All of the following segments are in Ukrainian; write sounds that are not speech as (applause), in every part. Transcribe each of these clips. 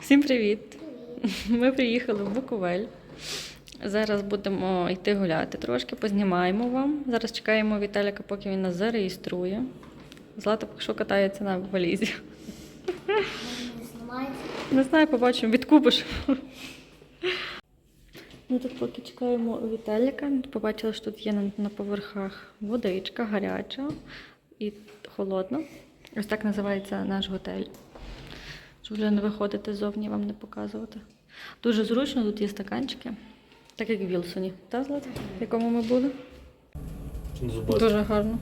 Всім привіт! Ми приїхали в Буковель. Зараз будемо йти гуляти трошки, познімаємо вам. Зараз чекаємо Віталіка, поки він нас зареєструє. Злата поки що катається на валізі. Не знаю, побачимо, відкупиш. Ми тут поки чекаємо Віталіка. Побачили, що тут є на, на поверхах водичка гаряча і холодна. Ось так називається наш готель. Щоб вже не виходити ззовні, вам не показувати. Дуже зручно, тут є стаканчики, так як в Вілсоні. Та, Злата? В якому ми були? Дуже гарно.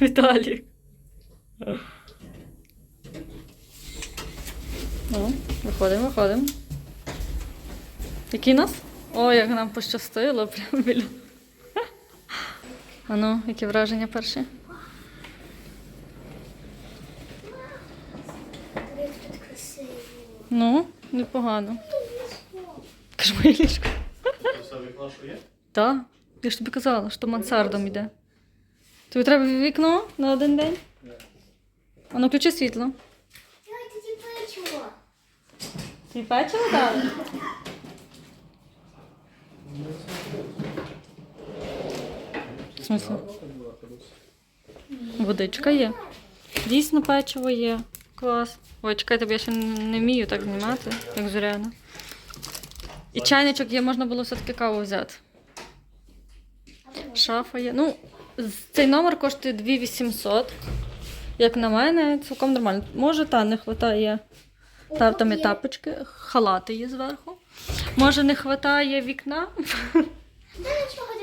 Віталік. Ну, виходимо, виходимо. Який нас? О, як нам пощастило прямо біля. А ну, які враження перші? Ну, непогано. Кажу, моє ліжко. Так. Я ж тобі казала, що мансардом йде. Тобі треба вікно на один день? А ну включи світло. Тобі печиво дали? В смысле? Водичка є. Дійсно печиво є. Клас. Ой, чекайте, бо я ще не вмію так знімати, як Зоряна. І чайничок є, можна було все-таки каву взяти. Шафа є. Ну, цей номер коштує 2800. Як на мене, цілком нормально. Може, та не вистачає. Та, там є тапочки, халати є зверху. Може, не вистачає вікна.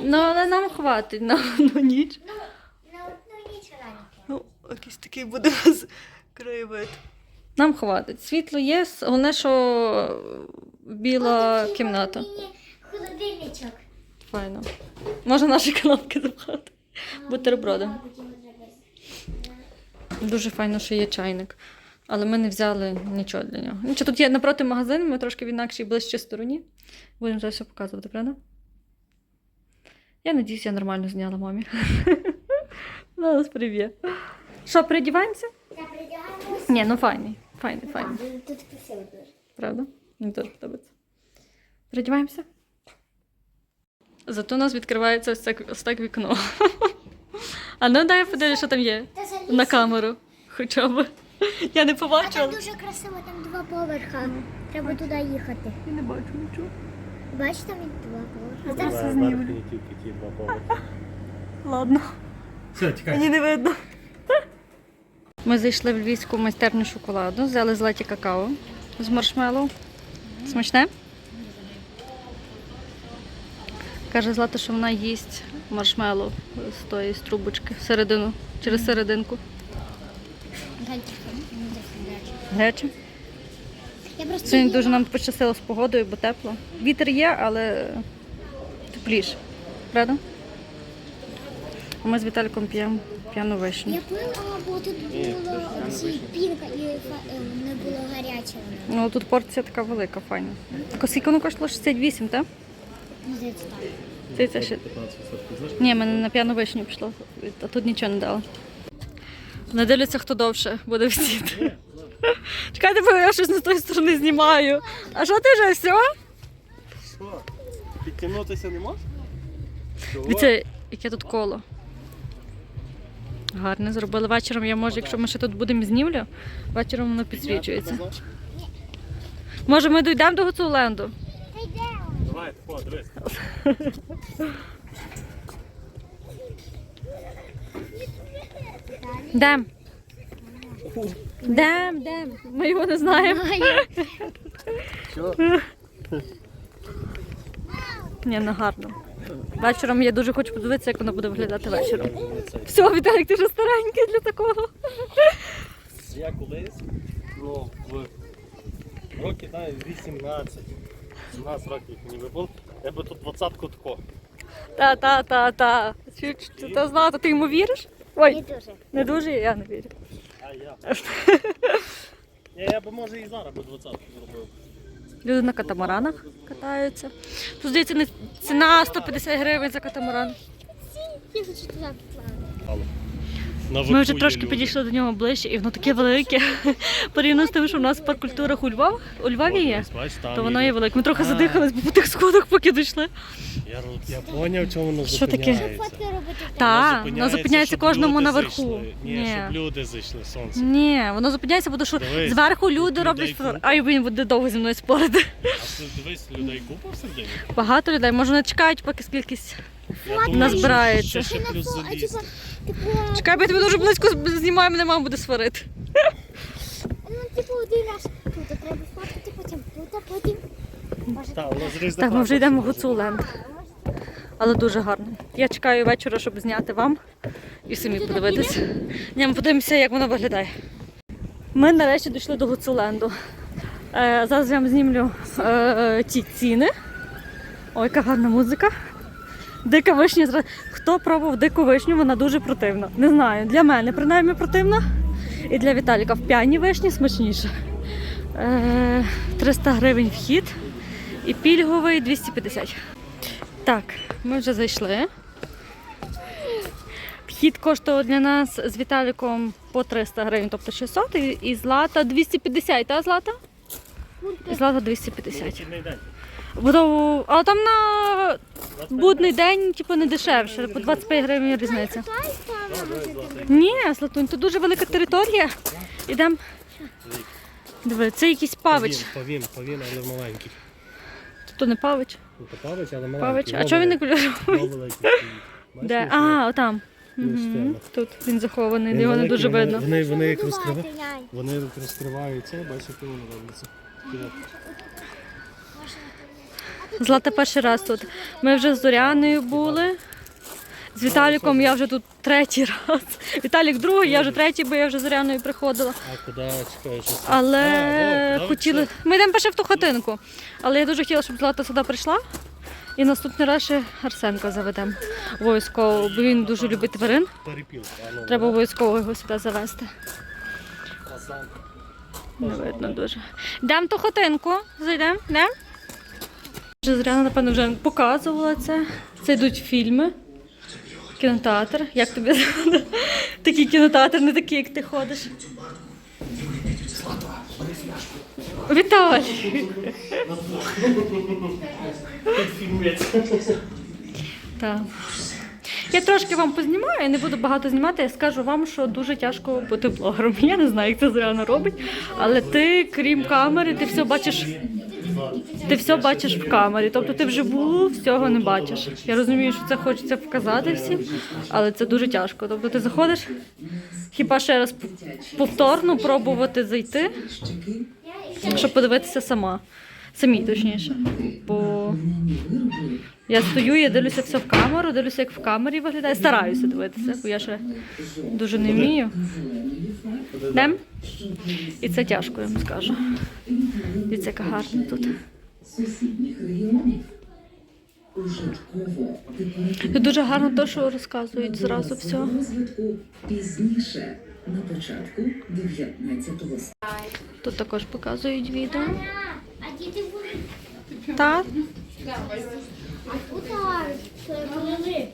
Ну, але нам хватить на одну ніч. Ну, на одну ніч ранку. Ну, якийсь такий буде у нас краєвид. Нам хватить. Світло є, головне, що біла кімната. Мені холодильничок. Файно. Можна наші канапки запхати. Бутерброди. Мабуть, його треба Дуже файно, що є чайник. Але ми не взяли нічого для нього. Нічого, тут є напроти магазин, ми трошки в інакшій ближчій стороні. Будемо зараз все показувати, правда? Я надіюсь, я нормально зняла мамі. (laughs) Зараз привіт. Що, передіваємося? Та придягаємося. Ні, ну файний. Файний, файний. Тут красиво дуже. Правда? Мені теж подобається. Передіваємося? Зато у нас відкривається ось так, ось так вікно. (laughs) А ну дай я подивлюсь, що там є. На камеру. Хоча б. (laughs) Я не А там дуже красиво, там два поверха. Треба туди їхати. Я не бачу нічого. Бачиш, там і два поверха. Зараз На знімлю. тільки ті два поверхи. Ладно. Все, тікай. Мені не видно. (laughs) Ми зайшли в львівську майстерню шоколаду, взяли златі какао з маршмеллоу. Смачне? Каже Злата, що вона їсть маршмеллоу з тої з трубочки всередину, через серединку. Гаряче. Я просто Сьогодні дуже нам пощастило з погодою, бо тепло. Вітер є, але тепліше. Правда? А ми з Віталіком п'ємо п'яну вишню. Я пила, бо тут було пінка і е, не було гаряче воно. Ну, тут порція така велика, файна. Так скільки воно коштувало 68, так? Ну, здається, так. Це, це ще... 15% знаєш? Ні, мене на п'яну вишню пішло, а тут нічого не дало. Не дивляться, хто довше буде всіти. (laughs) Чекайте, бо я щось не з тої сторони знімаю. А що ти вже все? Що? Підтягнутися не можеш? Дивіться, яке тут коло. Гарне зробили вечором. Я можу, якщо ми ще тут будемо знімлю, вечором воно підсвічується. Може, ми дійдемо до Гуцуленду? Давай, о, дивись. Дем. Дем, дем. Ми його не знаємо. Що? Ні, ну гарно. Вечором я дуже хочу подивитися, як воно буде виглядати вечором. Все, Віталік, ти вже старенький для такого. Я колись, ну, в роки, знаю, 18, 17 років мені би було, я би тут двадцятку тако. Та, та, та, та. Чи- чи- Та знати, ти йому віриш? Не Ой, дуже. не дуже, я не вірю. А я. Я б може і зараз би двадцятку зробив. Люди на катамаранах катаються. Тут здається, не- ціна 150 гривень за катамаран. Я хочу туди поплавати. Ми вже трошки підійшли до нього ближче, і воно таке велике. (laughs) Порівняно з тим, що в нас в паркультурах у Львові, у Львові є, то воно є велике. Ми трохи задихались по тих сходах, поки дійшли. Я, я поняв, чому воно Що таке? зупиняється. Так, воно зупиняється щоб кожному люди наверху. зайшли. Ні, Ні. щоб люди зайшли, сонце. Ні, воно зупиняється, бо що Дивись, зверху люди людей роблять купа. фото. Ай, він буде довго зі мною спорити. А ти дивись, людей купа всередині? Багато людей, може не чекають, поки скількись. Я думаю, Назбирається. що ще плюс залізти. Типу, Чекай, бо я тебе дуже близько знімаю, мене мама буде сварити. ну, типу, один раз тут треба фоткати, потім тут, а потім. Може, Так, ми вже йдемо в. Гуцуленд. Але дуже гарно. Я чекаю вечора, щоб зняти вам і самі подивитись. Ні, ми подивимося, як воно виглядає. Ми нарешті дійшли до Гуцуленду. Е, зараз я вам знімлю е, ті ціни. Ой, яка гарна музика. Дика вишня. Хто пробував дику вишню, вона дуже противна. Не знаю, для мене принаймні противна. І для Віталіка в п'яній вишні смачніше. Е, 300 гривень вхід і пільговий 250. Так, ми вже зайшли. Вхід коштував для нас з Віталіком по 300 гривень, тобто 600, і, і злата 250, та злата? Злата 250. Бо то- але там на будний день типу, не дешевше, по 25 гривень різниця. Ні, Златунь, тут дуже велика територія. Ідемо. Диви, це якийсь павич. Павін, павін, але маленький. Тобто не павич. Ну, то павич, але маленький. Павич. А чого він не кольоровий? Де? А, отам. Стела. Тут він захований, Він його не дуже вони- видно. Вони, вони як розкривають. Вони як розкриваються, бачиш, як воно робиться. Злата перший раз тут. Ми вже з Зоряною були. З Віталіком я вже тут третій раз. (laughs) Віталік другий, я вже третій, бо я вже з Зоряною приходила. А куди чекаєш? Але хотіли. Ми йдемо перше в ту хатинку. Але я дуже хотіла, щоб Злата сюди прийшла. І наступний раз ще Арсенка заведемо. Обов'язково, бо він дуже любить тварин. Ну, Треба обов'язково його сюди завести. Не видно дуже. Йдемо ту хатинку, зайдемо, йдемо. Зоряна, напевно, вже показувала це. Це йдуть фільми. Кінотеатр. Як тобі такий кінотеатр, не такий, як ти ходиш. Віталій! Так. Я трошки вам познімаю, я не буду багато знімати. Я скажу вам, що дуже тяжко бути блогером. (laughs) Я не знаю, як це Зоряна робить, але ти, крім камери, ти все бачиш. Ти все бачиш в камері, тобто ти вживу всього не бачиш. Я розумію, що це хочеться показати всім, але це дуже тяжко. Тобто ти заходиш, хіба ще раз повторно пробувати зайти, щоб подивитися сама. Самі точніше. Бо я стою, я дивлюся все в камеру, дивлюся, як в камері виглядає. Стараюся дивитися, бо я ще дуже не вмію. Дем? І це тяжко, я вам скажу. Дивіться, яка гарна тут. Тут дуже гарно те, що розказують зразу все. пізніше, на початку 19 Тут також показують відео. А. Плели.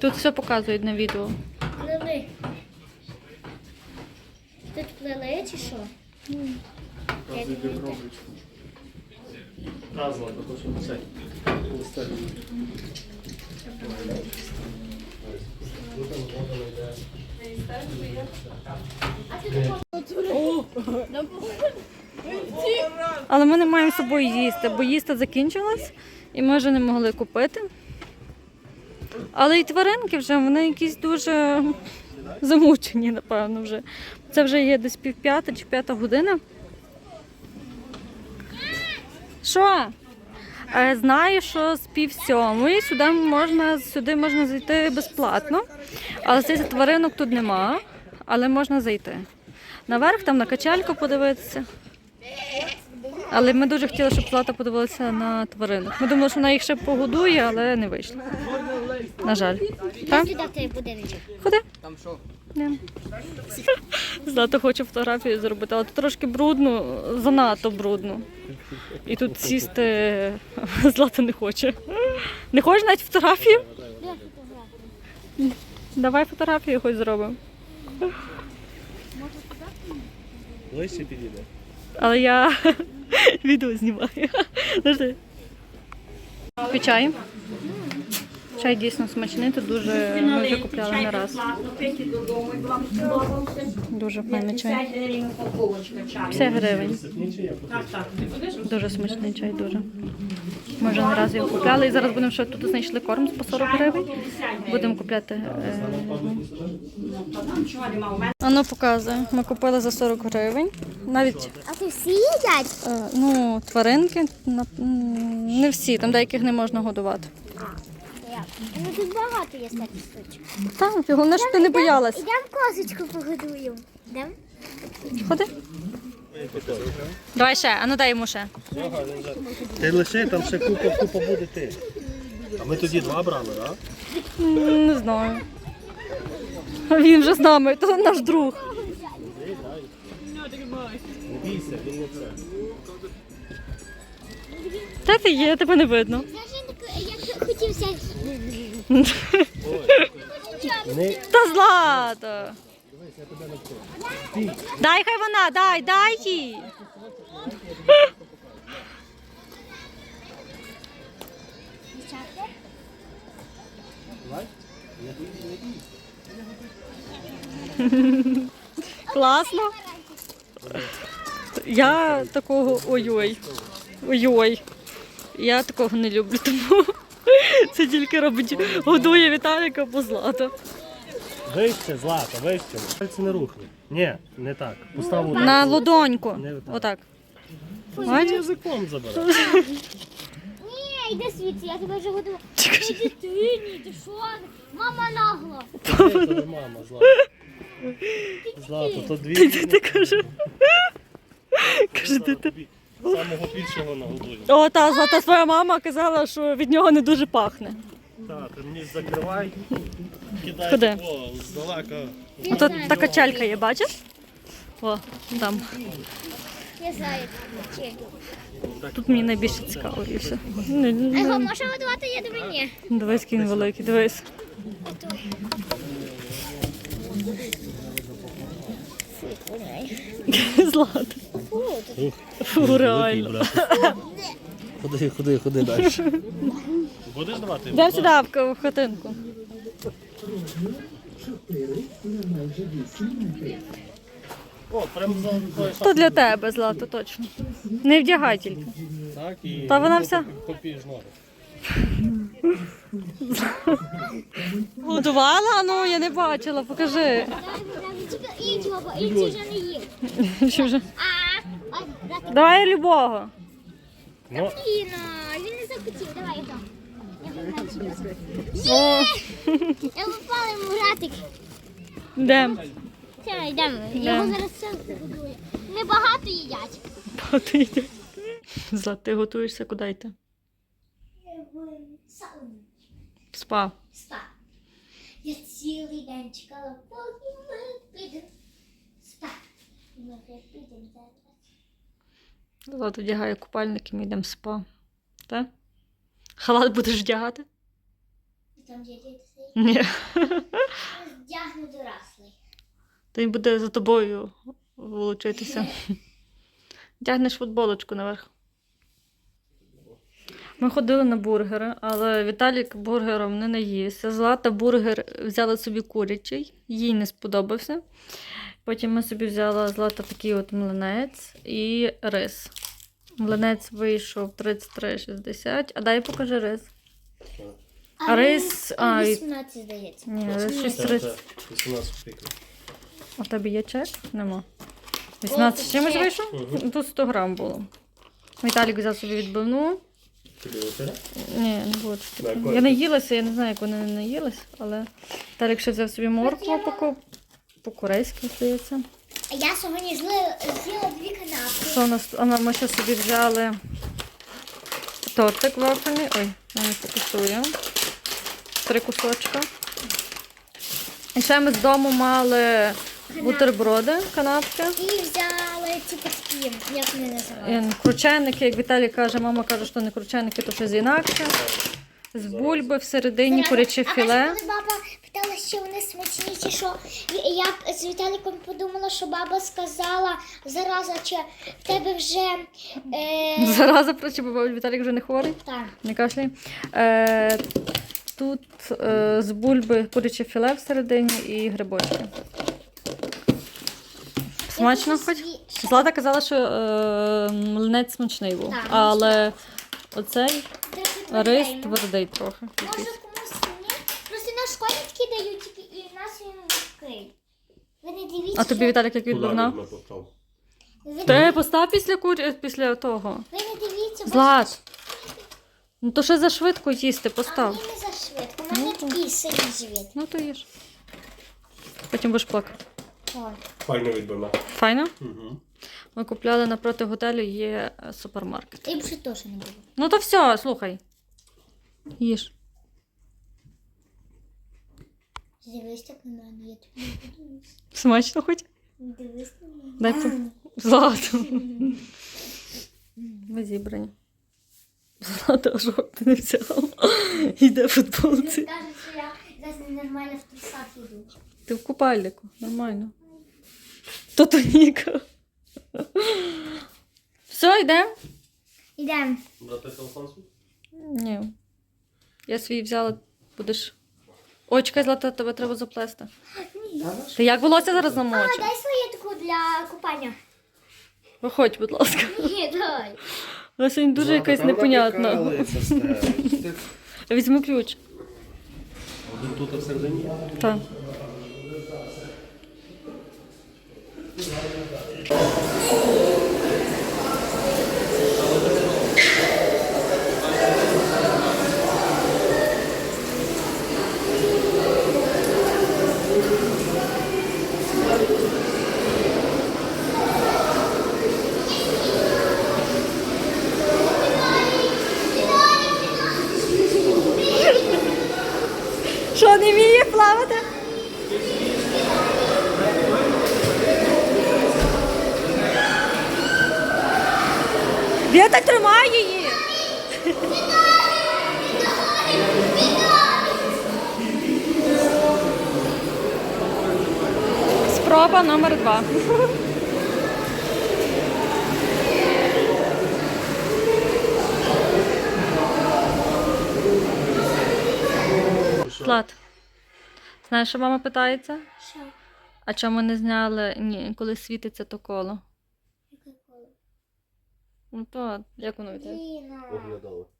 тут все показують на відео. Плели. Тут плели чи що? Разом, то що це. листе. Але ми не маємо з собою їсти, бо їсти закінчилось і ми вже не могли купити. Але і тваринки вже вони якісь дуже замучені, напевно, вже. Це вже є десь півп'ята чи п'ята година. Що? Е, Знаю, що з пів сьомої сюди можна, сюди можна зайти безплатно, але здається, тваринок тут нема, але можна зайти. Наверх там на качальку подивитися. Але ми дуже хотіли, щоб Злата подивилася на тваринок. Ми думали, що вона їх ще погодує, але не вийшло. На жаль. Так? Ходи. Там що? Не. Злата хоче фотографію зробити, але тут трошки брудно, занадто брудно. І тут сісти (laughs) Злата не хоче. Не хочеш навіть фотографію? Давай фотографію хоч зробимо. Ближче підійде. Але я (laughs) відео знімаю. Чай. Чай дійсно смачний, тут дуже ми вже купляли не раз. Дуже файний чай. 50 гривень упаковочка чаю. 50 гривень. Так, так. Дуже смачний чай, дуже. Ми вже не раз його купляли. І зараз будемо ще тут знайшли корм по 40 гривень. Будемо купляти. е? А ну показує. Ми купили за 40 гривень. Навіть А то всі їдять? е, ну, тваринки, на- м, не всі, там деяких не можна годувати. Ну тут багато є всяких штучок. Так, головне, щоб ти не боялась. Ідемо козочку погодую. Йдемо? Ходи. Давай ще, а ну дай йому ще. Ти лише там ще купа, купа буде ти. А ми тоді два брали, так? М, Не знаю. А Він вже з нами, то наш друг. Не бійся, він не це. Де ти є, тебе не видно. Я так- я Та злата. Дай хай вона, дай, дай їй. Класно. Я такого ой-ой. Ой-ой. Я такого не люблю, тому (laughs) це тільки робить годує Віталіка або злата. Вище, злата, вище. Пальці не рухни. Ні, не так. Постав отак. На ладоньку. Не отак. Отак. Ти Бачиш? язиком забирай. Ні, йди звідси, я тебе вже. Іди ти, ні, ти що? Мама нагла. Це мама, злата. Злата, то дві. Ти, ти кажу. Кажу, ти, ти. Самого більшого нагодую. О, та злата своя мама казала, що від нього не дуже пахне. Так, ти мені закривай, кидай Куди? о, здалека. Тут та качелька є, бачиш? О, там. Я знаю. Чи. Тут мені найбільше цікаво і все. Не, А його не. можна годувати, я думаю, ні. Дивись, який він великий, дивись. Злата. Фу, реально. Ходи, ходи, ходи далі. Будеш давати? Йдемо сюди в хатинку. 4 на майже 8 метрів. О, прям за твоє То для тебе, Злата, точно. Не вдягай тільки. Так, і Та вона вся- копієш ноги. Годувала? Ну, я не бачила, покажи. Іншого, бо інші вже не є. Що вже? А, Давай любого. Ну, Іно, він не захотів, давай його. Я попала йому братик. йдемо. Все, йдемо. Його зараз все. Небагато їдять. Ти йди. Злат, ти готуєшся куди йти? Сауну. Спа. Спа. Я цілий день чекала, поки ми підемо. Спа. Ми підемо зараз. Злат вдягає купальник і ми йдемо в спа. Так? Халат будеш вдягати? Там є діти. Ні. Вдягну дорослий. То він буде за тобою волочитися. Тягнеш футболочку наверх. Ми ходили на бургери, але Віталік бургером не наївся. Злата бургер взяла собі курячий, їй не сподобався. Потім ми собі взяла злата такий от млинець і рис. Млинець вийшов 33,60. А дай покажи рис. А рис- а, і- 18, здається. Ні, рис 6,30. це 18 копійок. У тебе є чек? Нема. 18 з чимось чек. вийшов? Тут 100 грам було. Віталік взяв собі відбивну. Тобі оце? Ні, не було. Я Костя. наїлася, я не знаю, як вони не наїлись, але Віталік ще взяв собі моркву по- по-корейськи, здається. Я сьогодні з'їла дві канапки. Що у нас? А ми ще собі взяли тортик вафельний. Ой, я не фокусую. Три кусочка. І ще ми з дому мали бутерброди, канапки. І взяли ці такі, як вони називаються. Крученики, як Віталій каже, мама каже, що не крученики, то щось інакше. З бульби всередині куряче А філе. коли баба питала, що вони смачні, чи що, я з Віталіком подумала, що баба сказала, зараза, чи в тебе вже е, Зараза прочі, бо Віталік вже не хворий, так. не кашляє. Е, тут е, з бульби куряче філе всередині і грибочки. Смачно хоч? Злата казала, що е, млинець смачний був, Так, але оцей рис твердий, ну. трохи. Може комусь ні? Просто на школі такі дають, і в нас він такий. Ви не дивіться. А тобі Віталік як відбивна? ви, Ти постав після курі після того. ви не дивіться, бо Злат. Ну то ще за швидко їсти, а постав. мені не за швидко. У мене такий синій живіт. Ну то їж. Потім будеш плакати. Ой. Файно відбивна. Файно? Угу. Ми купляли напроти готелю, є е, супермаркет. Б ще теж не було. Ну то все, слухай. Їж. Дивись так на мене, я тобі не подивлюсь. Смачно хоч? Дивись на мене. Дай по... Злату. Ми зібрані. Злата аж не взяла. Йде в футболці. Кажуть, що я зараз ненормально в трусах іду. Ти в купальнику, нормально. То то Ніка. Все, йде? Ідемо. Брати телефон свій? Ні. Я свій взяла, будеш. Ой, чекай, Злата, тебе треба заплести. Ти як волосся зараз А, дай свою таку для купання. Виходь, будь ласка. Ні, дай. Вона сьогодні дуже якась непонятна. (laughs) Візьми ключ. Один тут а всередині. Так. 一条一条的。Влад, знаєш, що мама питається? Що? А чому не зняли, ні, коли світиться то коло? Яке коло? Ну то, як воно? Ліна.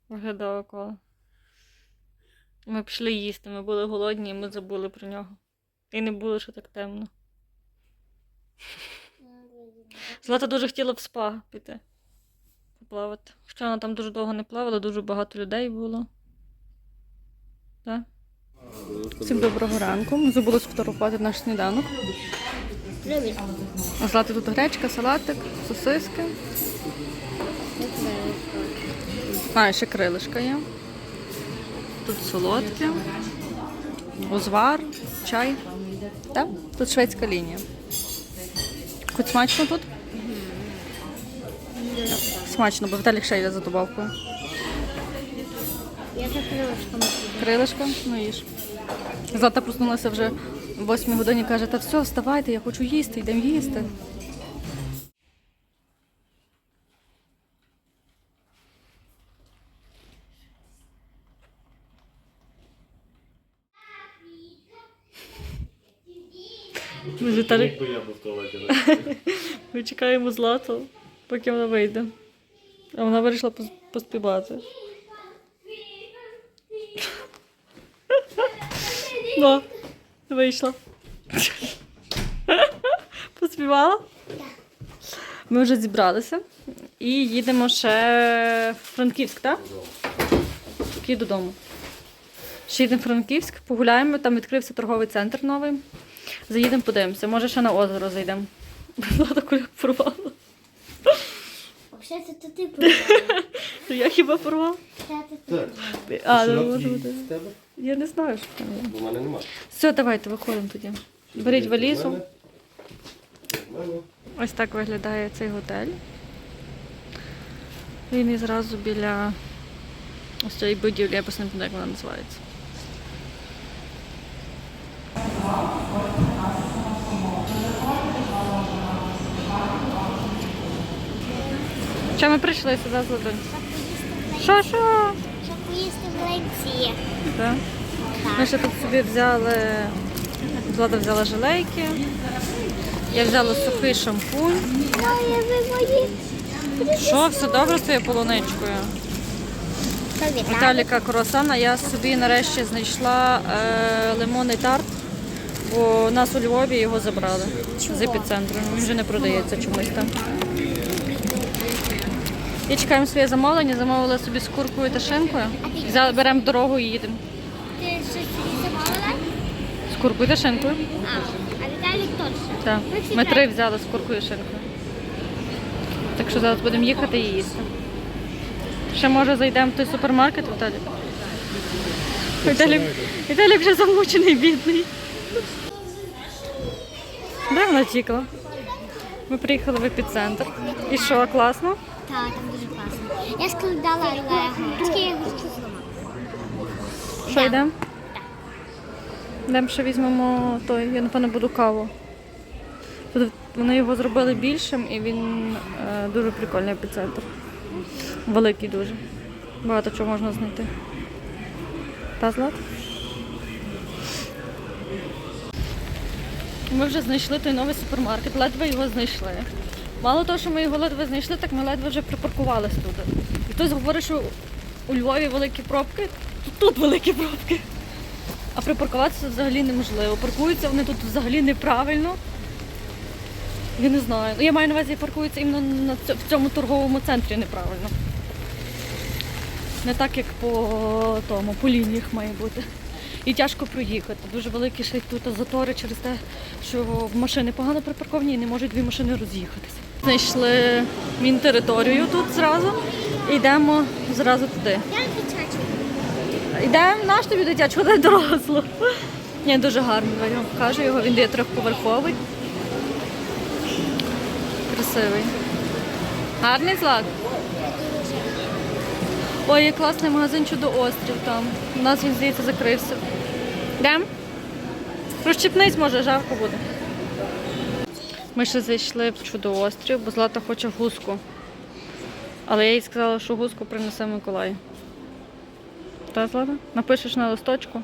Виглядало коло. Ми пішли їсти, ми були голодні, і ми забули про нього. І не було, що так темно. Злата дуже хотіла в спа піти. Поплавати. Хоча вона там дуже довго не плавала, дуже багато людей було. Так? Всім доброго ранку. Ми забули сфотографувати наш сніданок. Злати тут гречка, салатик, сосиски. А, ще крилишка є. Тут солодке, узвар, чай. Так? Тут шведська лінія. Хоч смачно тут? Смачно, бо Віталік ще йде за добавкою. Я за крилишками. Крилишка, ну їж. Злата проснулася вже в 8 годині каже, та все, вставайте, я хочу їсти, йдемо їсти. Ми з Віталік Якби я був в туалеті. (laughs) Ми чекаємо Злату, поки вона вийде. А вона вирішила пос- поспівати. Ну, вийшла. (laughs) Поспівала? Ми вже зібралися і їдемо ще в Франківськ, так? Такі додому. Ще їдемо в Франківськ, погуляємо, там відкрився торговий центр новий. Заїдемо, подивимося. Може ще на озеро зайдемо. (laughs) Влада куляк порвала. Ще це то ти порвала. Я хіба порвав? Ти. А, ну, може бути. в тебе? Я не знаю, що там є. У мене немає. Все, давайте виходимо тоді. Беріть валізу. Ось так виглядає цей готель. Він і зразу біля ось цієї будівлі, я просто не пам'ятаю, як вона називається. Що ми прийшли сюди з Ладонь? Що, що? Щоб поїсти в ленці. Так. Ми ще тут собі взяли, Влада взяла желейки, я взяла сухий шампунь. Що, все добре з твоєю полуничкою? Віталіка Круасан, а я собі нарешті знайшла е, лимонний тарт, бо у нас у Львові його забрали з епіцентру. Він вже не продається чомусь там. І чекаємо своє замовлення, замовила собі з куркою та шинкою. Беремо дорогу і їдемо. Ти щось собі замовила? З куркою та шинкою. А, а Віталік теж. Так. Ми Ми три взяли з куркою і шинкою. Так що зараз будемо їхати і їсти. Ще може зайдемо в той супермаркет, Віталік? Віталік, Віталік вже замучений, бідний. Де вона тікла? Ми приїхали в епіцентр. І що, класно? Так, там. Я складала лего. Тільки я хочу зламати. Що йдемо? Йдемо ще візьмемо той, я напевно буду каву. Вони його зробили більшим і він е, дуже прикольний епіцентр. Великий дуже. Багато чого можна знайти. Та Злат? Ми вже знайшли той новий супермаркет, ледве його знайшли. Мало того, що ми його ледве знайшли, так ми ледве вже припаркувалися тут. І хтось говорить, що у Львові великі пробки, тут, тут великі пробки. А припаркуватися взагалі неможливо. Паркуються вони тут взагалі неправильно. Я не знаю. Ну, Я маю на увазі, паркуються іменно в цьому торговому центрі неправильно. Не так, як по тому, по лініях має бути. І тяжко проїхати. Дуже великі ще тут затори через те, що машини погано припарковані і не можуть дві машини роз'їхатися. Знайшли мінтериторію тут зразу і йдемо зразу туди. Йдемо наш тобі дитячого дай дорослу. Ні, дуже гарний, я вам покажу його. Він є трьохповерховий. Красивий. Гарний злак. Ой, є класний магазин Чудо Острів там. У нас він, здається, закрився. Йдемо? Розчіпнись, може, жарко буде. Ми ще зайшли в Чудо Острів, бо Злата хоче гуску. Але я їй сказала, що гуску принесе Миколай. Та Злата? Напишеш на листочку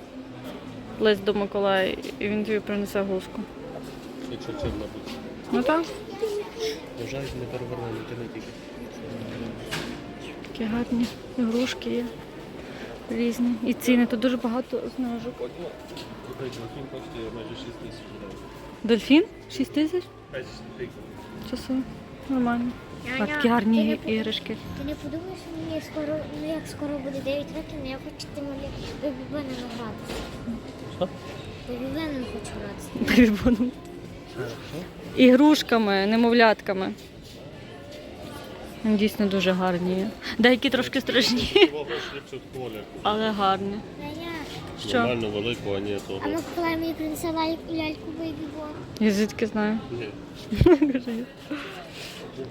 лист до Миколая, і він тобі принесе гуску. Якщо чим набудь. Ну так. Вважаю, не перевернені, ти не тільки. Такі гарні ігрушки є. Різні. І ціни тут дуже багато знижок. Фільм коштує майже 6 тисяч. Дельфін? 6 тисяч? Часу. Нормально. А такі ти гарні не іграшки. Ти не подумаєш, що мені скоро, ну як скоро буде 9 років, але я хочу тим бебі Беном гратися. Що? Бебі Беном хочу гратися. Бібоном. Ігрушками, немовлятками. Дійсно дуже гарні. Деякі трошки страшні, але гарні. Що? Нормально велику, а не того. а Миколай мені принесе ляльку, ляльку бебі Я звідки знаю. Ні. Кажи я.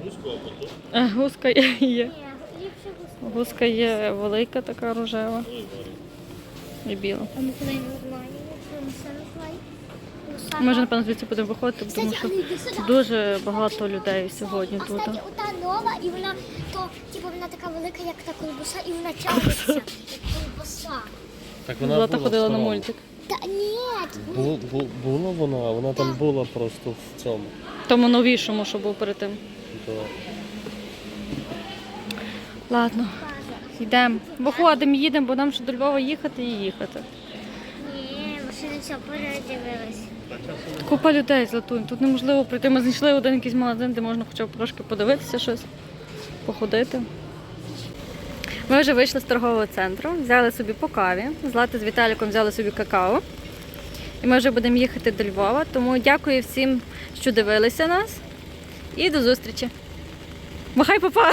Гуску, а потім. Е, Гуска є. Гуска є велика, така рожева і біла. А Миколай Миколай. Ми вже, напевно, звідси будемо виходити, тому Кстати, що ну дуже багато людей сьогодні А тут. кстати, ота нова, і вона то, типу, вона така велика, як та колбаса, і вона тягнеться, як колбаса. Так Злата була ходила на старому. мультик. Та ні, Бу, бу, була вона, вона там була просто в цьому. Тому новішому, що був перед тим. То Ладно, йдемо. Виходимо, їдемо, бо нам ще до Львова їхати і їхати. ні, машини все передивились. Купа людей златунь. Тут неможливо прийти. Ми знайшли один якийсь магазин, де можна хоча б трошки подивитися щось, походити. Ми вже вийшли з торгового центру, взяли собі по каві. Злата з Віталіком взяли собі какао. І ми вже будемо їхати до Львова. Тому дякую всім, що дивилися нас. І до зустрічі! Махай, папа.